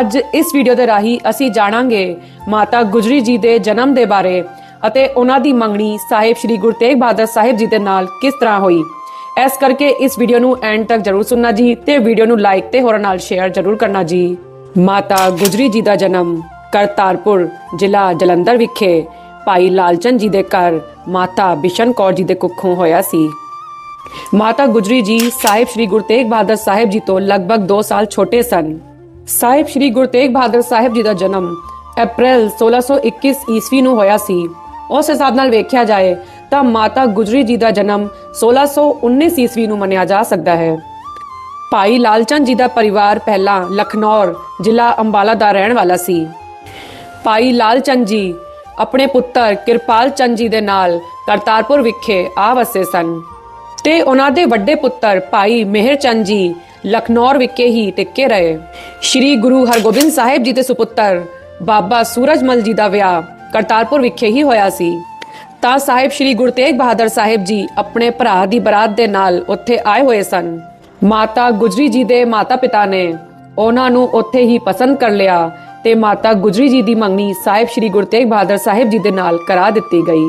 ਅੱਜ ਇਸ ਵੀਡੀਓ ਦੇ ਰਾਹੀਂ ਅਸੀਂ ਜਾਣਾਂਗੇ ਮਾਤਾ ਗੁਜਰੀ ਜੀ ਦੇ ਜਨਮ ਦੇ ਬਾਰੇ ਅਤੇ ਉਹਨਾਂ ਦੀ ਮੰਗਣੀ ਸਾਹਿਬ ਸ੍ਰੀ ਗੁਰੂ ਤੇਗ ਬਹਾਦਰ ਸਾਹਿਬ ਜੀ ਦੇ ਨਾਲ ਕਿਸ ਤਰ੍ਹਾਂ ਹੋਈ। ਇਸ ਕਰਕੇ ਇਸ ਵੀਡੀਓ ਨੂੰ ਐਂਡ ਤੱਕ ਜਰੂਰ ਸੁਣਨਾ ਜੀ ਤੇ ਵੀਡੀਓ ਨੂੰ ਲਾਈਕ ਤੇ ਹੋਰਾਂ ਨਾਲ ਸ਼ੇਅਰ ਜਰੂਰ ਕਰਨਾ ਜੀ। ਮਾਤਾ ਗੁਜਰੀ ਜੀ ਦਾ ਜਨਮ ਕਰਤਾਰਪੁਰ ਜ਼ਿਲ੍ਹਾ ਜਲੰਧਰ ਵਿਖੇ ਭਾਈ ਲਾਲਚੰਦ ਜੀ ਦੇ ਘਰ ਮਾਤਾ ਬਿਸ਼ਨ ਕੌਰ ਜੀ ਦੇ ਕੁੱਖੋਂ ਹੋਇਆ ਸੀ। ਮਾਤਾ ਗੁਜਰੀ ਜੀ ਸਾਹਿਬ ਸ੍ਰੀ ਗੁਰੂ ਤੇਗ ਬਹਾਦਰ ਸਾਹਿਬ ਜੀ ਤੋਂ ਲਗਭਗ 2 ਸਾਲ ਛੋਟੇ ਸਨ। ਸਾਹਿਬ ਸ੍ਰੀ ਗੁਰੂ ਤੇਗ ਬਹਾਦਰ ਸਾਹਿਬ ਜੀ ਦਾ ਜਨਮ ਅਪ੍ਰੈਲ 1621 ਈਸਵੀ ਨੂੰ ਹੋਇਆ ਸੀ। ਉਸ ਹਿਸਾਬ ਨਾਲ ਵੇਖਿਆ ਜਾਏ ਤਾਂ ਮਾਤਾ ਗੁਜਰੀ ਜੀ ਦਾ ਜਨਮ 1619 ਈਸਵੀ ਨੂੰ ਮੰਨਿਆ ਜਾ ਸਕਦਾ ਹੈ। ਭਾਈ ਲਾਲਚੰਦ ਜੀ ਦਾ ਪਰਿਵਾਰ ਪਹਿਲਾਂ ਲਖਨੌਰ ਜ਼ਿਲ੍ਹਾ ਅੰਬਾਲਾ ਦਾ ਰਹਿਣ ਵਾਲਾ ਸੀ। ਭਾਈ ਲਾਲਚੰਦ ਜੀ ਆਪਣੇ ਪੁੱਤਰ ਕਿਰਪਾਲ ਚੰਦ ਜੀ ਦੇ ਨਾਲ ਕਰਤਾਰਪੁਰ ਵਿਖੇ ਆ ਵਸੇ ਸਨ ਤੇ ਉਹਨਾਂ ਦੇ ਵੱਡੇ ਪੁੱਤਰ ਭਾਈ ਮਿਹਰ ਚੰਦ ਜੀ ਲਖਨੌਰ ਵਿਖੇ ਹੀ ਟਿੱਕੇ ਰਹੇ ਸ੍ਰੀ ਗੁਰੂ ਹਰਗੋਬਿੰਦ ਸਾਹਿਬ ਜੀ ਦੇ ਸੁਪੁੱਤਰ ਬਾਬਾ ਸੂਰਜਮਲ ਜੀ ਦਾ ਵਿਆਹ ਕਰਤਾਰਪੁਰ ਵਿਖੇ ਹੀ ਹੋਇਆ ਸੀ ਤਾਂ ਸਾਹਿਬ ਸ੍ਰੀ ਗੁਰੂ ਤੇਗ ਬਹਾਦਰ ਸਾਹਿਬ ਜੀ ਆਪਣੇ ਭਰਾ ਦੀ ਬਰਾਤ ਦੇ ਨਾਲ ਉੱਥੇ ਆਏ ਹੋਏ ਸਨ ਮਾਤਾ ਗੁਜਰੀ ਜੀ ਦੇ ਮਾਤਾ ਪਿਤਾ ਨੇ ਉਹਨਾਂ ਨੂੰ ਉੱਥੇ ਹੀ ਪਸੰਦ ਕਰ ਲਿਆ ਤੇ ਮਾਤਾ ਗੁਜਰੀ ਜੀ ਦੀ ਮੰਗਣੀ ਸਾਹਿਬ ਸ੍ਰੀ ਗੁਰੂ ਤੇਗ ਬਹਾਦਰ ਸਾਹਿਬ ਜੀ ਦੇ ਨਾਲ ਕਰਾ ਦਿੱਤੀ ਗਈ